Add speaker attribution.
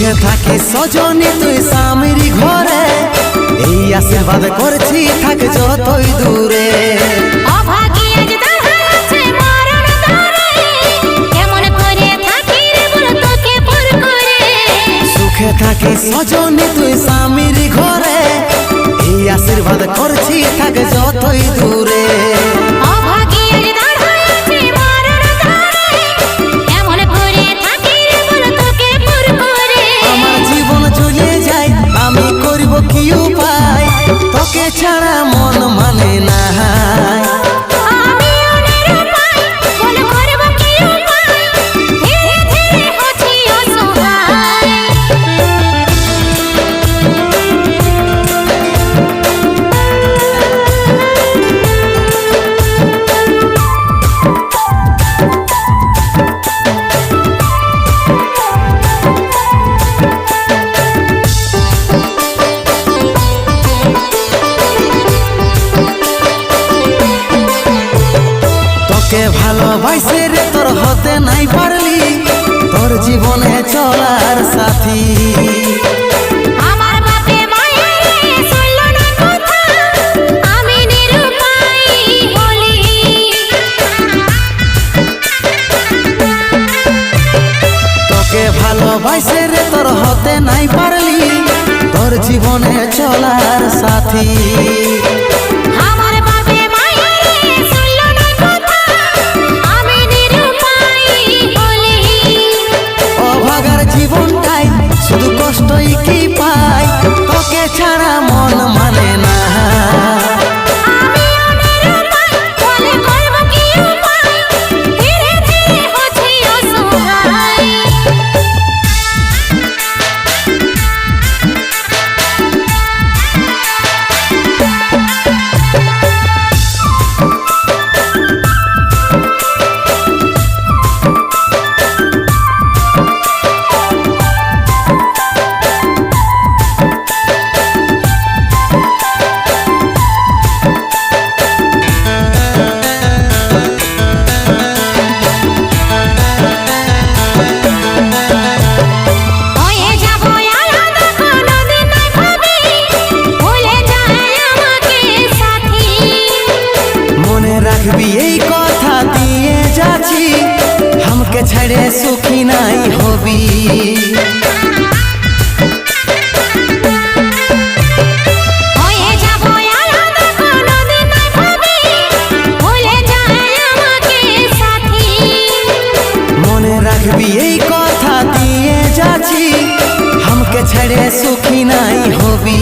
Speaker 1: সুখে থাকি সজনী তুই স্বামীর ঘরে। এই আশীর্বাদ করছি থাক যতই দূরে। সুখে থাকি সজনী তুই স্বামীর ঘরে। এই আশীর্বাদ করছি থাক যতই দূরে। কি উপায়? তোকে ছাড়া মন মানে না। ভালোবাসে রে তোর হতে নাই পারলি। তোর জীবনে চলার সাথী। ভালোবাসে রে তোর হতে নাই পারলি। তোর জীবনে চলার সাথী। মন মানে না
Speaker 2: নাই ভাবি ভুলে যায় আমাকে সাথী
Speaker 1: মনে রাখবি এই কথা দিয়ে যাচ্ছি हमके ছেড়ে সুখী নাই হবি